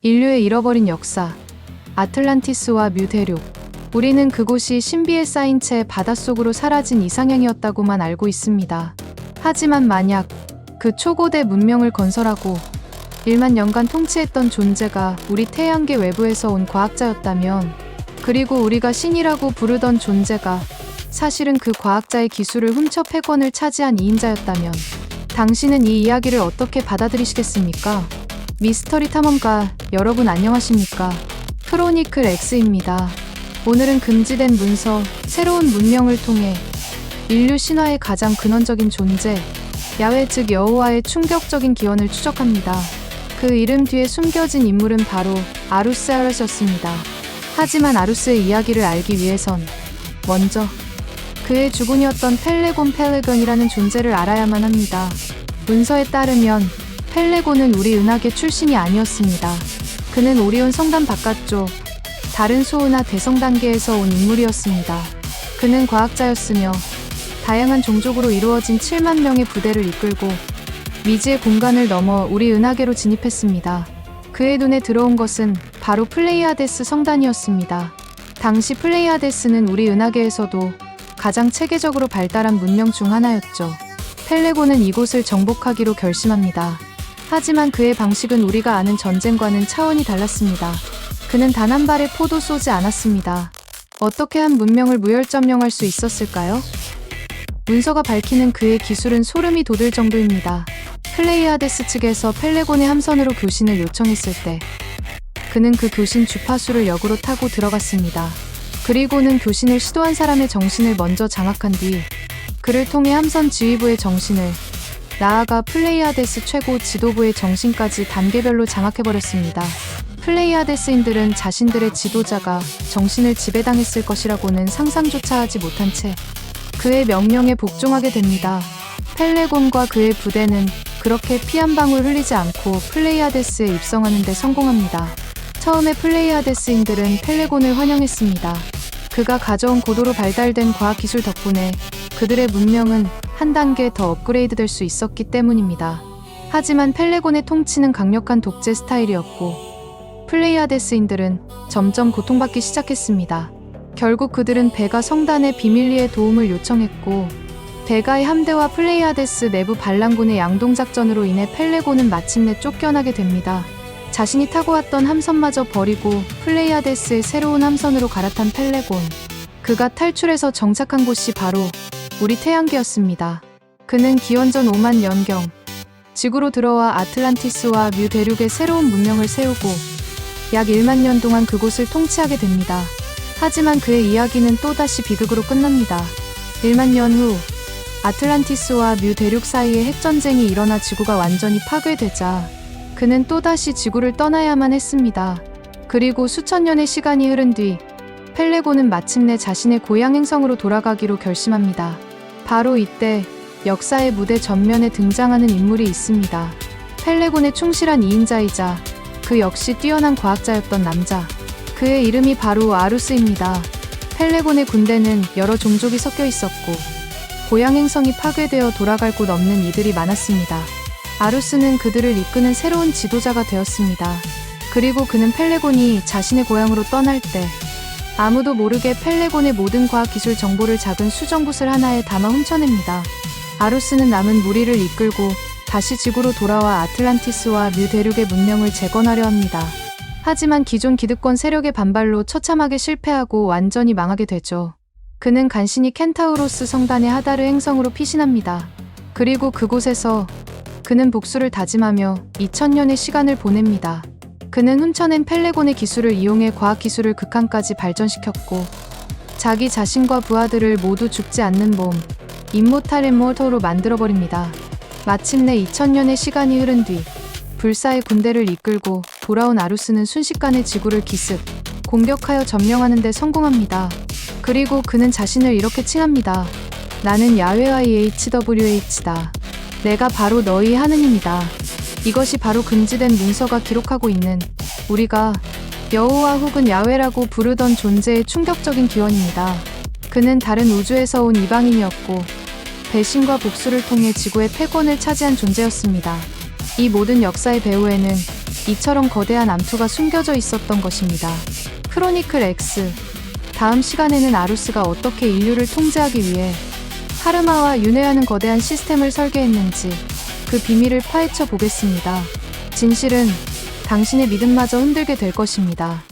인류의 잃어버린 역사, 아틀란티스와 뮤 대륙. 우리는 그곳이 신비에 쌓인 채 바닷속으로 사라진 이상향이었다고만 알고 있습니다. 하지만 만약 그 초고대 문명을 건설하고 1만 년간 통치했던 존재가 우리 태양계 외부에서 온 과학자였다면, 그리고 우리가 신이라고 부르던 존재가 사실은 그 과학자의 기술을 훔쳐 패권을 차지한 2인자였다면, 당신은 이 이야기를 어떻게 받아들이시겠습니까? 미스터리 탐험가 여러분 안녕하십니까? 크로니클 X입니다. 오늘은 금지된 문서, 새로운 문명을 통해 인류 신화의 가장 근원적인 존재, 야외 즉 여호와의 충격적인 기원을 추적합니다. 그 이름 뒤에 숨겨진 인물은 바로 아루스아르스였습니다. 하지만 아루스의 이야기를 알기 위해선 먼저 그의 주군이었던 펠레곤 펠레건이라는 존재를 알아야만 합니다. 문서에 따르면 펠레곤은 우리 은하계 출신이 아니었습니다. 그는 오리온 성단 바깥쪽 다른 소은하 대성 단계에서 온 인물이었습니다. 그는 과학자였으며 다양한 종족으로 이루어진 7만 명의 부대를 이끌고 미지의 공간을 넘어 우리 은하계로 진입했습니다. 그의 눈에 들어온 것은 바로 플레이아데스 성단이었습니다. 당시 플레이아데스는 우리 은하계에서도 가장 체계적으로 발달한 문명 중 하나였죠. 펠레고는 이곳을 정복하기로 결심합니다. 하지만 그의 방식은 우리가 아는 전쟁과는 차원이 달랐습니다. 그는 단 한 발의 포도 쏘지 않았습니다. 어떻게 한 문명을 무혈점령할 수 있었을까요? 문서가 밝히는 그의 기술은 소름이 돋을 정도입니다. 플레이아데스 측에서 펠레곤의 함선으로 교신을 요청했을 때 그는 그 교신 주파수를 역으로 타고 들어갔습니다. 그리고는 교신을 시도한 사람의 정신을 먼저 장악한 뒤 그를 통해 함선 지휘부의 정신을 나아가 플레이아데스 최고 지도부의 정신까지 단계별로 장악해버렸습니다. 플레이아데스인들은 자신들의 지도자가 정신을 지배당했을 것이라고는 상상조차 하지 못한 채 그의 명령에 복종하게 됩니다. 펠레곤과 그의 부대는 그렇게 피 한 방울 흘리지 않고 플레이아데스에 입성하는 데 성공합니다. 처음에 플레이아데스인들은 펠레곤을 환영했습니다. 그가 가져온 고도로 발달된 과학 기술 덕분에 그들의 문명은 한 단계 더 업그레이드 될 수 있었기 때문입니다. 하지만 펠레곤의 통치는 강력한 독재 스타일이었고 플레이아데스인들은 점점 고통받기 시작했습니다. 결국 그들은 베가 성단의 비밀리에 도움을 요청했고 베가의 함대와 플레이아데스 내부 반란군의 양동작전으로 인해 펠레곤은 마침내 쫓겨나게 됩니다. 자신이 타고 왔던 함선마저 버리고 플레이아데스의 새로운 함선으로 갈아탄 펠레곤. 그가 탈출해서 정착한 곳이 바로 우리 태양계였습니다. 그는 기원전 5만 년경 지구로 들어와 아틀란티스와 뮤 대륙의 새로운 문명을 세우고 약 1만 년 동안 그곳을 통치하게 됩니다. 하지만 그의 이야기는 또다시 비극으로 끝납니다. 1만 년 후 아틀란티스와 뮤 대륙 사이에 핵전쟁이 일어나 지구가 완전히 파괴되자 그는 또다시 지구를 떠나야만 했습니다. 그리고 수천 년의 시간이 흐른 뒤 펠레고는 마침내 자신의 고향 행성으로 돌아가기로 결심합니다. 바로 이때 역사의 무대 전면에 등장하는 인물이 있습니다. 펠레곤의 충실한 2인자이자 그 역시 뛰어난 과학자였던 남자. 그의 이름이 바로 아루스입니다. 펠레곤의 군대는 여러 종족이 섞여 있었고 고향 행성이 파괴되어 돌아갈 곳 없는 이들이 많았습니다. 아루스는 그들을 이끄는 새로운 지도자가 되었습니다. 그리고 그는 펠레곤이 자신의 고향으로 떠날 때 아무도 모르게 펠레곤의 모든 과학 기술 정보를 작은 수정붓을 하나에 담아 훔쳐냅니다. 아루스는 남은 무리를 이끌고 다시 지구로 돌아와 아틀란티스와 뮤 대륙의 문명을 재건하려 합니다. 하지만 기존 기득권 세력의 반발로 처참하게 실패하고 완전히 망하게 되죠. 그는 간신히 켄타우로스 성단의 하다르 행성으로 피신합니다. 그리고 그곳에서 그는 복수를 다짐하며 2000년의 시간을 보냅니다. 그는 훔쳐낸 펠레곤의 기술을 이용해 과학 기술을 극한까지 발전시켰고 자기 자신과 부하들을 모두 죽지 않는 몸, 임모탈 엠모터로 만들어버립니다. 마침내 2000년의 시간이 흐른 뒤 불사의 군대를 이끌고 돌아온 아루스는 순식간에 지구를 기습, 공격하여 점령하는 데 성공합니다. 그리고 그는 자신을 이렇게 칭합니다. 나는 야훼와의 HWH다. 내가 바로 너희 하느님이다. 이것이 바로 금지된 문서가 기록하고 있는 우리가 여호와 혹은 야외라고 부르던 존재의 충격적인 기원입니다. 그는 다른 우주에서 온 이방인이었고 배신과 복수를 통해 지구의 패권을 차지한 존재였습니다. 이 모든 역사의 배후에는 이처럼 거대한 암투가 숨겨져 있었던 것입니다. 크로니클 X 다음 시간에는 아루스가 어떻게 인류를 통제하기 위해 하르마와 윤회하는 거대한 시스템을 설계했는지 그 비밀을 파헤쳐 보겠습니다. 진실은 당신의 믿음마저 흔들게 될 것입니다.